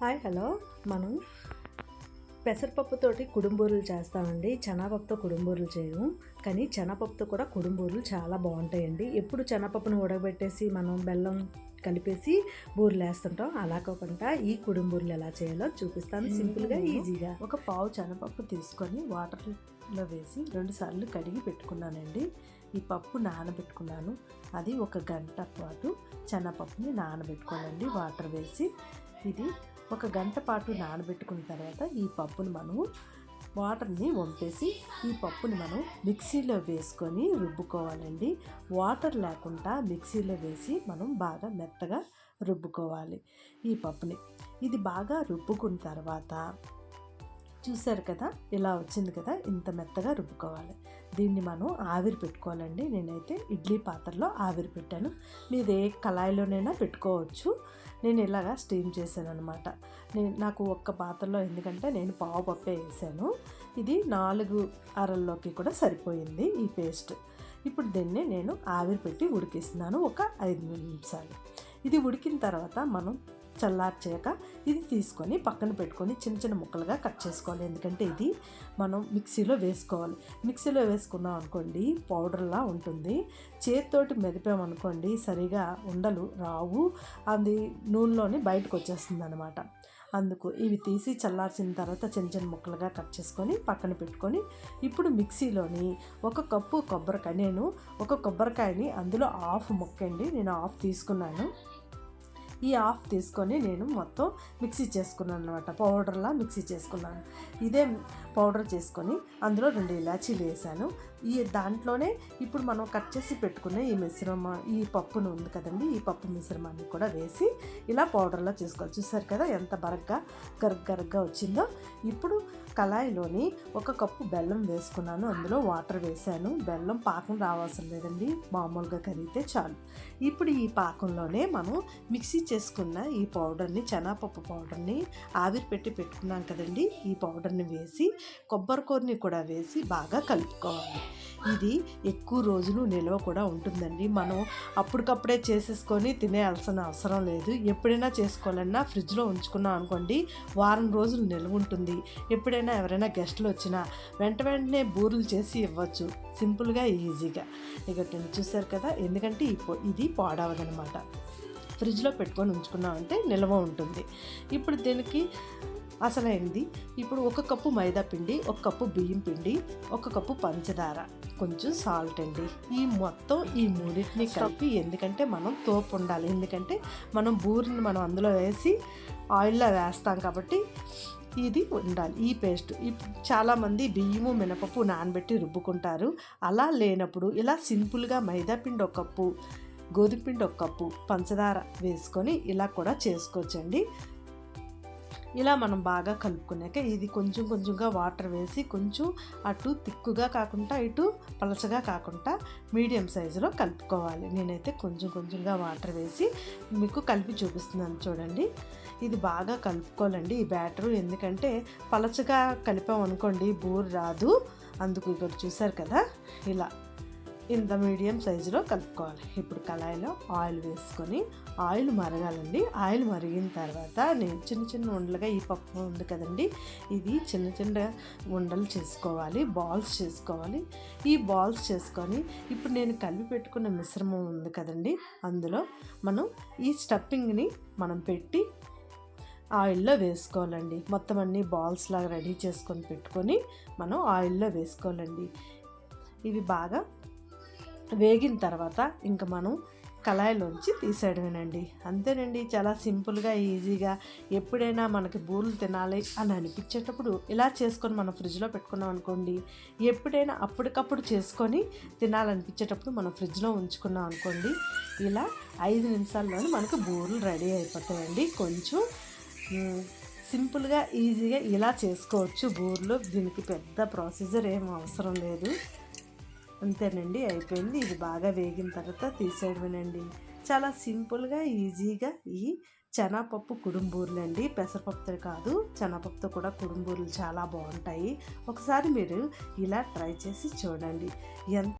Hi hello. మనం పెసరపప్పుతోటి కుడుంబూరులు చేస్తామండి. శనగపప్పుతో కుడుంబూరులు చేయము. కానీ శనగపప్పుతో కూడా కుడుంబూరులు చాలా బాగుంటాయండి. ఎప్పుడు శనగపప్పును ఉడకబెట్టేసి మనం బెల్లం కలిపేసి బూరెలు వేస్తుంటాం. అలా కాకుండా ఈ కుడుంబూరులు ఎలా చేయాలో చూపిస్తాను సింపుల్గా ఈజీగా. ఒక పావు శనగపప్పు తీసుకొని వాటర్లో వేసి రెండుసార్లు కడిగి పెట్టుకున్నానండి. ఈ పప్పు నానబెట్టుకున్నాను. అది ఒక గంట పాటు శనగపప్పుని నానబెట్టుకోవాలండి. వాటర్ వేసి ఇది ఒక గంట పాటు నానబెట్టుకున్న తర్వాత ఈ పప్పును మనము వాటర్ని వంపేసి ఈ పప్పుని మనం మిక్సీలో వేసుకొని రుబ్బుకోవాలండి. వాటర్ లేకుండా మిక్సీలో వేసి మనం బాగా మెత్తగా రుబ్బుకోవాలి ఈ పప్పుని. ఇది బాగా రుబ్బుకున్న తర్వాత చూశారు కదా ఇలా వచ్చింది కదా ఇంత మెత్తగా రుబ్బుకోవాలి. దీన్ని మనం ఆవిరి పెట్టుకోవాలండి. నేనైతే ఇడ్లీ పాత్రలో ఆవిరి పెట్టాను. మీరు ఏ కళాయిలోనైనా పెట్టుకోవచ్చు. నేను ఇలాగా స్టీమ్ చేశాను అనమాట నేను నాకు ఒక్క పాత్రలో ఎందుకంటే నేను పావు పప్పే వేసాను. ఇది నాలుగు అరల్లోకి కూడా సరిపోయింది ఈ పేస్ట్. ఇప్పుడు దీన్ని నేను ఆవిరి పెట్టి ఉడికిస్తున్నాను ఒక ఐదు నిమిషాలు. ఇది ఉడికిన తర్వాత మనం చల్లార్చాక ఇది తీసుకొని పక్కన పెట్టుకొని చిన్న చిన్న ముక్కలుగా కట్ చేసుకోవాలి. ఎందుకంటే ఇది మనం మిక్సీలో వేసుకోవాలి. మిక్సీలో వేసుకున్నాం అనుకోండి పౌడర్లా ఉంటుంది. చేతితోటి మెదిపామనుకోండి సరిగా ఉండలు రావు. అది నూనెలోని బయటకు వచ్చేస్తుంది అనమాట అందుకు ఇవి తీసి చల్లార్చిన తర్వాత చిన్న చిన్న ముక్కలుగా కట్ చేసుకొని పక్కన పెట్టుకొని ఇప్పుడు మిక్సీలోని ఒక కప్పు కొబ్బరికాయ నేను ఒక కొబ్బరికాయని అందులో హాఫ్ ముక్కండి నేను హాఫ్ తీసుకున్నాను. ఈ ఆఫ్ తీసుకొని నేను మొత్తం మిక్సీ చేసుకున్నాను అనమాట పౌడర్లా మిక్సీ చేసుకున్నాను. ఇదే పౌడర్ చేసుకొని అందులో రెండు ఇలాచీలు వేసాను. ఈ దాంట్లోనే ఇప్పుడు మనం కట్ చేసి పెట్టుకునే ఈ మిశ్రమ ఈ పప్పును ఉంది కదండి ఈ పప్పు మిశ్రమాన్ని కూడా వేసి ఇలా పౌడర్లా చేసుకోవాలి. చూసారు కదా ఎంత బరగ్గా గరగ్ గరగ్గా వచ్చిందో. ఇప్పుడు కళాయిలోని ఒక కప్పు బెల్లం వేసుకున్నాను. అందులో వాటర్ వేసాను. బెల్లం పాకం రావాల్సిన లేదండి మామూలుగా కరిగితే చాలు. ఇప్పుడు ఈ పాకంలోనే మనం మిక్సీ చేసుకున్న ఈ పౌడర్ని శనగపప్పు పౌడర్ని ఆవిరి పెట్టి పెట్టుకున్నాం కదండి. ఈ పౌడర్ని వేసి కొబ్బరికూరని కూడా వేసి బాగా కలుపుకోవాలి. ఇది ఎక్కువ రోజులు నిల్వ కూడా ఉంటుందండి. మనం అప్పటికప్పుడే చేసేసుకొని తినేయాల్సిన అవసరం లేదు. ఎప్పుడైనా చేసుకోవాలన్నా ఫ్రిడ్జ్లో ఉంచుకున్నాం అనుకోండి వారం రోజులు నిల్వ ఉంటుంది. ఎప్పుడైనా ఎవరైనా గెస్ట్లు వచ్చినా వెంట వెంటనే బూరెలు చేసి ఇవ్వచ్చు. సింపుల్గా ఈజీగా. ఇక చూసారు కదా ఎందుకంటే ఈ ఇది పాడవదనమాట. ఫ్రిడ్జ్లో పెట్టుకొని ఉంచుకున్నామంటే నిల్వ ఉంటుంది. ఇప్పుడు దీనికి అసలైంది. ఇప్పుడు ఒక కప్పు మైదా పిండి ఒక కప్పు బియ్యం పిండి ఒక కప్పు పంచదార కొంచెం సాల్ట్ అండి. ఈ మొత్తం ఈ మూడింటిని కలిపి ఎందుకంటే మనం తోపు ఉండాలి. ఎందుకంటే మనం బూరిని మనం అందులో వేసి ఆయిల్లో వేస్తాం కాబట్టి ఇది ఉండాలి. ఈ పేస్ట్ చాలామంది బియ్యము మినపప్పు నానబెట్టి రుబ్బుకుంటారు. అలా లేనప్పుడు ఇలా సింపుల్గా మైదా పిండి ఒక కప్పు గోధుమపిండి ఒక కప్పు పంచదార వేసుకొని ఇలా కూడా చేసుకోవచ్చండి. ఇలా మనం బాగా కలుపుకున్నాక ఇది కొంచెం కొంచెంగా వాటర్ వేసి కొంచెం అటు తిక్కుగా కాకుండా ఇటు పలచగా కాకుండా మీడియం సైజులో కలుపుకోవాలి. నేనైతే కొంచెం కొంచెంగా వాటర్ వేసి మీకు కలిపి చూపిస్తున్నాను చూడండి. ఇది బాగా కలుపుకోవాలండి ఈ బ్యాటరు. ఎందుకంటే పలచగా కలిపామనుకోండి బోర్ రాదు. అందుకు ఇక్కడ చూసారు కదా? ఇలా ఇంత మీడియం సైజులో కలుపుకోవాలి. ఇప్పుడు కళాయిలో ఆయిల్ వేసుకొని ఆయిల్ మరగాలండి. ఆయిల్ మరిగిన తర్వాత నేను చిన్న చిన్న ఉండలుగా ఈ పప్పు ఉంది కదండి. ఇది చిన్న చిన్న ఉండలు చేసుకోవాలి. బాల్స్ చేసుకోవాలి. ఈ బాల్స్ చేసుకొని ఇప్పుడు నేను కలిపి పెట్టుకున్న మిశ్రమం ఉంది కదండి. అందులో మనం ఈ స్టఫింగ్ని మనం పెట్టి ఆయిల్లో వేసుకోవాలండి. మొత్తం అన్ని బాల్స్ లాగా రెడీ చేసుకొని పెట్టుకొని మనం ఆయిల్లో వేసుకోవాలండి. ఇవి బాగా వేగిన తర్వాత ఇంకా మనం కళాయిలోంచి తీసేయడమేనండి. అంతేనండి చాలా సింపుల్గా ఈజీగా ఎప్పుడైనా మనకి బూరెలు తినాలి అని అనిపించేటప్పుడు ఇలా చేసుకొని మనం ఫ్రిడ్జ్లో పెట్టుకున్నాం అనుకోండి ఎప్పుడైనా అప్పటికప్పుడు చేసుకొని తినాలనిపించేటప్పుడు మనం ఫ్రిడ్జ్లో ఉంచుకున్నాం అనుకోండి ఇలా ఐదు నిమిషాల్లోనే మనకు బూరెలు రెడీ అయిపోతాయండి. కొంచెం సింపుల్గా ఈజీగా ఇలా చేసుకోవచ్చు బూరెలు. దీనికి పెద్ద ప్రొసీజర్ ఏం అవసరం లేదు. అంతేనండి అయిపోయింది. ఇది బాగా వేగిన తర్వాత తీసేయడమేనండి. చాలా సింపుల్గా ఈజీగా ఈ శనగపప్పు కుడుంబూర్లు అండి పెసరపప్పుతో కాదు శనగపప్పుతో కూడా కుడుంబూర్లు చాలా బాగుంటాయి. ఒకసారి మీరు ఇలా ట్రై చేసి చూడండి. ఎంత